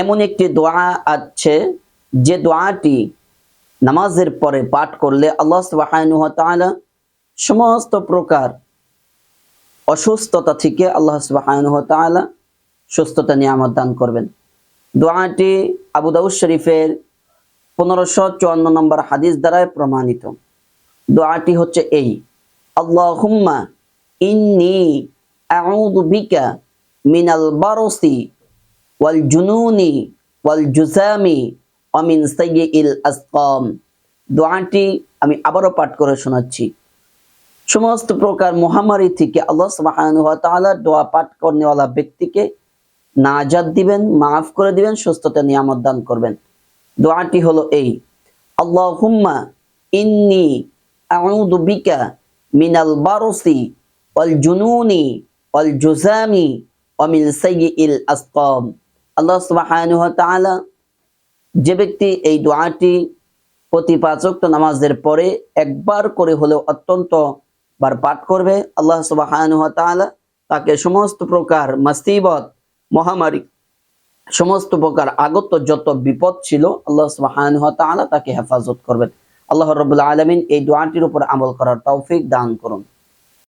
এমন একটি দোয়া আছে, যে দোয়াটি নামাজের পরে পাঠ করলে আল্লাহ সমস্ত প্রকার অসুস্থতা থেকে আল্লাহ সুবহানাহু ওয়া তাআলা সুস্থতা, নিয়ামত দান করবেন। দোয়াটি আবু দাউদ শরীফের পনেরোশো চুয়ান্ন নম্বর হাদিস দ্বারায় প্রমাণিত। দোয়াটি হচ্ছে এই, আল্লাহুম্মা ইন্নি আউযু বিকা মিনাল বারসি ওয়াল জুনুনি, ওয়াল জুসামি অমিন মিন সাইয়্যিল আসকাম। দোয়াটি আমি আবারও পাঠ করে শোনাচ্ছি। সমস্ত প্রকার মহামারী থেকে আল্লাহ দোয়া পাঠ করনেওয়ালা ব্যক্তিকে নাজাদ দিবেন, মাফ করে দিবেন, সুস্থতা, নিয়ামত দান করবেন। দোয়াটি হলো এই, আল্লাহুম্মা ইন্নি আউযু বিকা মিনাল বারসি ওয়াল জুনুনি ওয়াল জুজামি ওয়া মিন সাইয়্যিল আসকাম। আল্লাহ তাআলা যে ব্যক্তি এই দোয়াটি প্রতি পাঁচ নামাজের পরে একবার করে হলেও অত্যন্ত বার পাঠ করবে, আল্লাহ তাআলা তাকে সমস্ত প্রকার মুসিবত, মহামারী, সমস্ত প্রকার আগত যত বিপদ ছিল, আল্লাহ তাআলা তাকে হেফাজত করবেন। আল্লাহ রাব্বুল আলামিন এই দোয়াটির উপর আমল করার তৌফিক দান করুন।